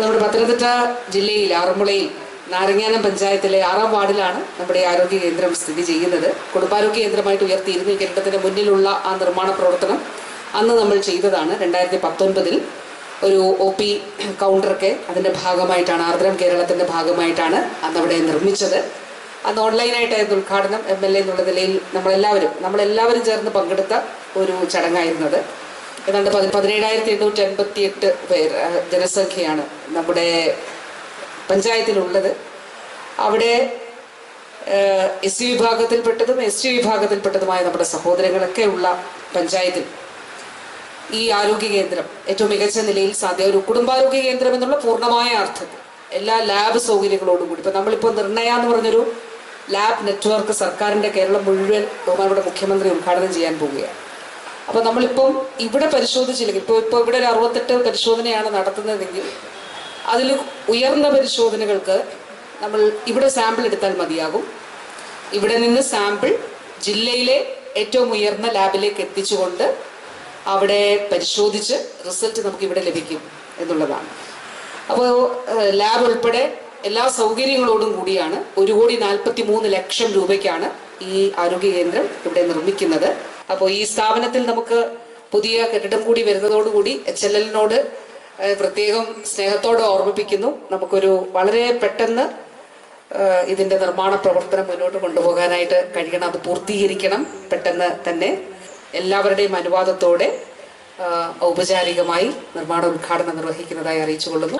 നമ്മുടെ പത്തനംതിട്ട ജില്ലയിൽ ആറന്മുളയിൽ നാരങ്ങാനം പഞ്ചായത്തിലെ ആറാം വാർഡിലാണ് നമ്മുടെ ആരോഗ്യ കേന്ദ്രം സ്ഥിതി ചെയ്യുന്നത്. കുടുംബാരോഗ്യ കേന്ദ്രമായിട്ട് ഉയർത്തിയിരുന്ന. ഈ കെട്ടിടത്തിന്റെ മുന്നിലുള്ള ആ നിർമ്മാണ പ്രവർത്തനം അന്ന് നമ്മൾ ചെയ്തതാണ്. രണ്ടായിരത്തി പത്തൊൻപതിൽ ഒരു ഒ പി കൗണ്ടറൊക്കെ അതിന്റെ ഭാഗമായിട്ടാണ് ആർദ്രം കേരളത്തിന്റെ ഭാഗമായിട്ടാണ് അന്ന് അവിടെ നിർമ്മിച്ചത്. അന്ന് ഓൺലൈനായിട്ടായിരുന്നു ഉദ്ഘാടനം. എം എൽ എ എന്നുള്ള നിലയിൽ നമ്മളെല്ലാവരും നമ്മളെല്ലാവരും ചേർന്ന് പങ്കെടുത്ത ഒരു ചടങ്ങായിരുന്നത് ഏതാണ്ട് പതി പതിനേഴായിരത്തി എണ്ണൂറ്റി അൻപത്തി എട്ട് പേർ ജനസംഖ്യയാണ് നമ്മുടെ പഞ്ചായത്തിലുള്ളത്. അവിടെ എസ് സി വിഭാഗത്തിൽപ്പെട്ടതും എസ് ടി വിഭാഗത്തിൽപ്പെട്ടതുമായ നമ്മുടെ സഹോദരങ്ങളൊക്കെ ഉള്ള പഞ്ചായത്തിൽ ഈ ആരോഗ്യ കേന്ദ്രം ഏറ്റവും മികച്ച നിലയിൽ സാധ്യ ഒരു കുടുംബാരോഗ്യ കേന്ദ്രം എന്നുള്ള പൂർണമായ അർത്ഥത്തിൽ എല്ലാ ലാബ് സൗകര്യങ്ങളോടും കൂടി. ഇപ്പൊ നമ്മളിപ്പോൾ നിർണയ എന്ന് പറഞ്ഞൊരു ലാബ് നെറ്റ്വർക്ക് സർക്കാരിന്റെ കേരളം മുഴുവൻ ബഹുമാനോടെ മുഖ്യമന്ത്രി ഉദ്ഘാടനം ചെയ്യാൻ പോവുകയാണ്. അപ്പൊ നമ്മളിപ്പം ഇവിടെ പരിശോധിച്ചില്ലെങ്കിൽ ഇപ്പോൾ ഇപ്പൊ ഇവിടെ ഒരു അറുപത്തെട്ട് പരിശോധനയാണ് നടത്തുന്നതെങ്കിൽ അതിൽ ഉയർന്ന പരിശോധനകൾക്ക് നമ്മൾ ഇവിടെ സാമ്പിൾ എടുത്താൽ മതിയാകും. ഇവിടെ നിന്ന് സാമ്പിൾ ജില്ലയിലെ ഏറ്റവും ഉയർന്ന ലാബിലേക്ക് എത്തിച്ചുകൊണ്ട് അവിടെ പരിശോധിച്ച് റിസൾട്ട് നമുക്ക് ഇവിടെ ലഭിക്കും എന്നുള്ളതാണ്. അപ്പോൾ ലാബ് ഉൾപ്പെടെ എല്ലാ സൗകര്യങ്ങളോടും കൂടിയാണ് ഒരു കോടി നാൽപ്പത്തി മൂന്ന് ലക്ഷം രൂപയ്ക്കാണ് ഈ ആരോഗ്യ കേന്ദ്രം ഇവിടെ നിർമ്മിക്കുന്നത്. അപ്പോൾ ഈ സ്ഥാപനത്തിൽ നമുക്ക് പുതിയ കെട്ടിടം കൂടി വരുന്നതോടുകൂടി എച്ച് എൽ എല്ലിനോട് പ്രത്യേകം സ്നേഹത്തോടെ ഓർമ്മിപ്പിക്കുന്നു. നമുക്കൊരു വളരെ പെട്ടെന്ന് ഇതിന്റെ നിർമ്മാണ പ്രവർത്തനം മുന്നോട്ട് കൊണ്ടുപോകാനായിട്ട് കഴിയണം. അത് പൂർത്തീകരിക്കണം പെട്ടെന്ന് തന്നെ. എല്ലാവരുടെയും അനുവാദത്തോടെ ഔപചാരികമായി നിർമ്മാണ ഉദ്ഘാടനം നിർവഹിക്കുന്നതായി അറിയിച്ചുകൊള്ളുന്നു.